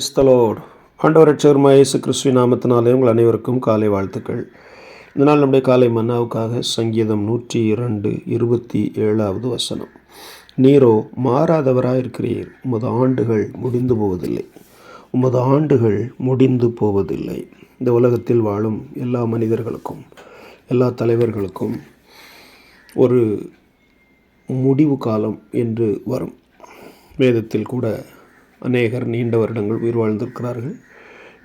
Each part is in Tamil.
கிறிஸ்தலோடு ஆண்டவர் இயேசு கிறிஸ்துவின் நாமத்தினாலே உங்கள் அனைவருக்கும் காலை வாழ்த்துக்கள். இந்த நாள் நம்முடைய காலை மன்னாவுக்காக சங்கீதம் நூற்றி இரண்டு இருபத்தி ஏழாவது வசனம். நீரோ மாறாதவராயிருக்கிறீர். உமது ஆண்டுகள் முடிந்து போவதில்லை. உமது ஆண்டுகள் முடிந்து போவதில்லை. இந்த உலகத்தில் வாழும் எல்லா மனிதர்களுக்கும் எல்லா தலைவர்களுக்கும் ஒரு முடிவு காலம் என்று வரும். வேதத்தில் கூட அநேகர் நீண்ட வருடங்கள் உயிர் வாழ்ந்திருக்கிறார்கள்.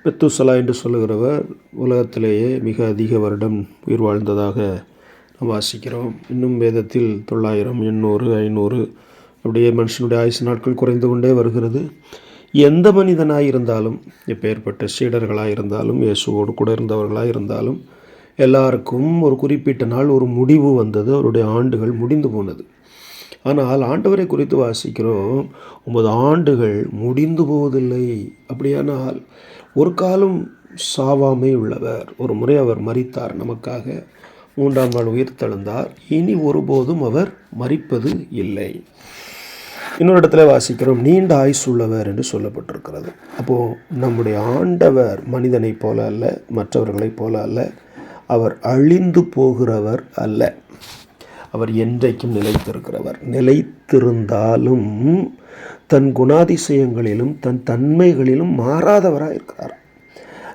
பெத்துசலா என்று சொல்லுகிறவர் உலகத்திலேயே மிக அதிக வருடம் உயிர் வாழ்ந்ததாக நாம் வாசிக்கிறோம். இன்னும் வேதத்தில் தொள்ளாயிரம் எண்ணூறு ஐநூறு அப்படியே மனுஷனுடைய ஆயுசு நாட்கள் குறைந்து கொண்டே வருகிறது. எந்த மனிதனாக இருந்தாலும் எப்பேற்பட்ட சீடர்களாக இருந்தாலும் இயேசுவோடு கூட இருந்தவர்களாக இருந்தாலும் எல்லாருக்கும் ஒரு குறிப்பிட்ட நாள் ஒரு முடிவு வந்தது. அவருடைய ஆண்டுகள் முடிந்து போனது. ஆனால் ஆண்டவரை குறித்து வாசிக்கிறோம் ஒன்பது ஆண்டுகள் முடிந்து போவதில்லை. அப்படியானால் ஒரு காலம் சாவாமை உள்ளவர். ஒரு முறை அவர் மறித்தார் நமக்காக. மூன்றாம் நாள் உயிர் தழுந்தார் இனி ஒருபோதும் அவர் மறிப்பது இல்லை. இன்னொரு இடத்துல வாசிக்கிறோம் நீண்ட ஆயுஸ் உள்ளவர் என்று சொல்லப்பட்டிருக்கிறது. அப்போது நம்முடைய ஆண்டவர் மனிதனைப் போல அல்ல மற்றவர்களைப் போல அல்ல. அவர் அழிந்து போகிறவர் அல்ல. அவர் என்றைக்கும் நிலைத்திருக்கிறவர். நிலைத்திருந்தாலும் தன் குணாதிசயங்களிலும் தன் தன்மைகளிலும் மாறாதவராக இருக்கிறார்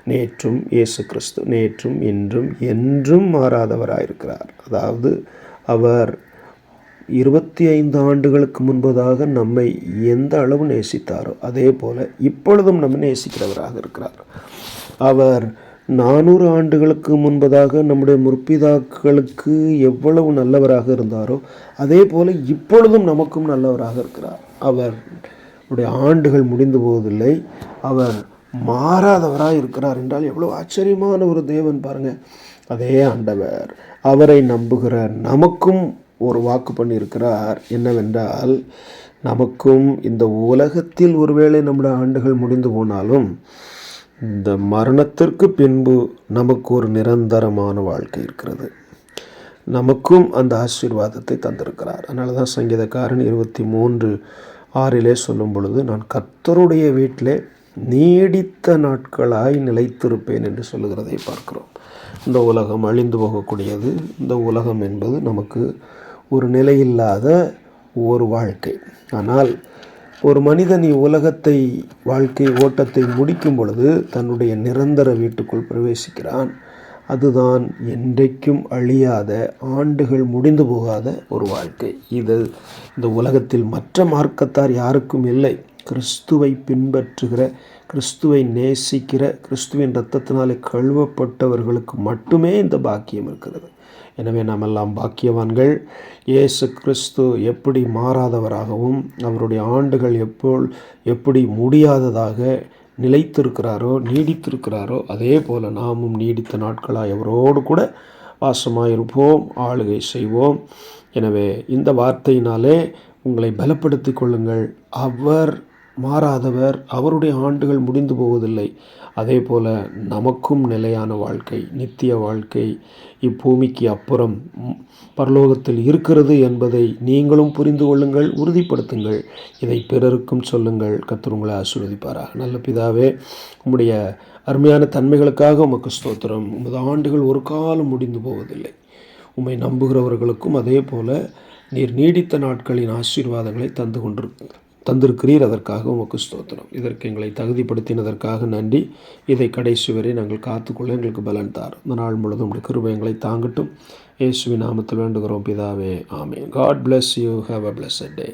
நேற்றும் இயேசு கிறிஸ்து நேற்றும் இன்றும் என்றும் மாறாதவராக இருக்கிறார் அதாவது அவர் இருபத்தி ஐந்து ஆண்டுகளுக்கு முன்பதாக நம்மை எந்த அளவு நேசித்தாரோ அதே போல் இப்பொழுதும் நம்ம நேசிக்கிறவராக இருக்கிறார். அவர் நானூறு ஆண்டுகளுக்கு முன்பதாக நம்முடைய முற்பிதாக்களுக்கு எவ்வளவு நல்லவராக இருந்தாரோ அதே போல் இப்பொழுதும் நமக்கும் நல்லவராக இருக்கிறார். அவர் உடைய ஆண்டுகள் முடிந்து போவதில்லை. அவர் மாறாதவராக இருக்கிறார் என்றால் எவ்வளோ ஆச்சரியமான ஒரு தேவன் பாருங்கள் அதே ஆண்டவர் அவரை நம்புகிற நமக்கும் ஒரு வாக்கு பண்ணியிருக்கிறார். என்னவென்றால் நமக்கும் இந்த உலகத்தில் ஒருவேளை நம்முடைய ஆண்டுகள் முடிந்து போனாலும் இந்த மரணத்திற்கு பின்பு நமக்கு ஒரு நிரந்தரமான வாழ்க்கை இருக்கிறது. நமக்கும் அந்த ஆசீர்வாதத்தை தந்திருக்கிறார். அதனால தான் சங்கீதக்காரன் இருபத்தி மூன்று ஆறிலே சொல்லும் பொழுது நான் கர்த்தருடைய வீட்டிலே நீடித்த நாட்களாய் நிலைத்திருப்பேன் என்று சொல்லுகிறதை பார்க்கிறோம். இந்த உலகம் அழிந்து போகக்கூடியது. இந்த உலகம் என்பது நமக்கு ஒரு நிலையில்லாத ஒரு வாழ்க்கை. ஆனால் ஒரு மனிதன் உலகத்தை வாழ்க்கை ஓட்டத்தை முடிக்கும் பொழுது தன்னுடைய நிரந்தர வீட்டுக்குள் பிரவேசிக்கிறான். அதுதான் என்றைக்கும் அழியாத ஆண்டுகள் முடிந்து போகாத ஒரு வாழ்க்கை. இது இந்த உலகத்தில் மற்ற மார்க்கத்தார் யாருக்கும் இல்லை. கிறிஸ்துவை பின்பற்றுகிற கிறிஸ்துவை நேசிக்கிற கிறிஸ்துவின் இரத்தத்தினாலே கழுவப்பட்டவர்களுக்கு மட்டுமே இந்த பாக்கியம் இருக்கிறது. எனவே நாமெல்லாம் பாக்கியவான்கள். இயேசு கிறிஸ்து எப்படி மாறாதவராகவும் அவருடைய ஆண்டுகள் எப்போ எப்படி முடியாததாக நிலைத்திருக்கிறாரோ நீடித்திருக்கிறாரோ அதே போல் நாமும் நீடித்த நாட்களாக அவரோடு கூட வாசமாக இருப்போம் ஆளுகை செய்வோம். எனவே இந்த வார்த்தையினாலே உங்களை பலப்படுத்தி கொள்ளுங்கள். அவர் மாறாதவர் அவருடைய ஆண்டுகள் முடிந்து போவதில்லை. அதே போல் நமக்கும் நிலையான வாழ்க்கை நித்திய வாழ்க்கை இப்பூமிக்கு அப்புறம் பரலோகத்தில் இருக்கிறது என்பதை நீங்களும் புரிந்து கொள்ளுங்கள் உறுதிப்படுத்துங்கள். இதை பிறருக்கும் சொல்லுங்கள். கத்தர் உங்களை ஆசீர்வதிப்பாராக. நல்ல பிதாவே உம்முடைய அருமையான தன்மைகளுக்காக உமக்கு ஸ்தோத்திரம். உமது ஆண்டுகள் ஒரு காலம் முடிந்து போவதில்லை. உம்மை நம்புகிறவர்களுக்கும் அதே போல் நீர் நீடித்த நாட்களின் ஆசீர்வாதங்களை தந்து கொண்டிருக்கு தந்திருக்கிறீர் அதற்காக உமக்கு ஸ்தோத்திரம். இதற்கு எங்களை தகுதிப்படுத்தினதற்காக நன்றி. இதை கடைசி வரை நாங்கள் காத்துக்கொள்ள எங்களுக்கு பலன் தார் இந்த நாள் முழுவதும் உங்களுக்கு கிருபயங்களை தாங்கட்டும். இயேசுவி நாமத்தில் வேண்டுகிறோம் பிதாவே. ஆமே God bless you have a bless day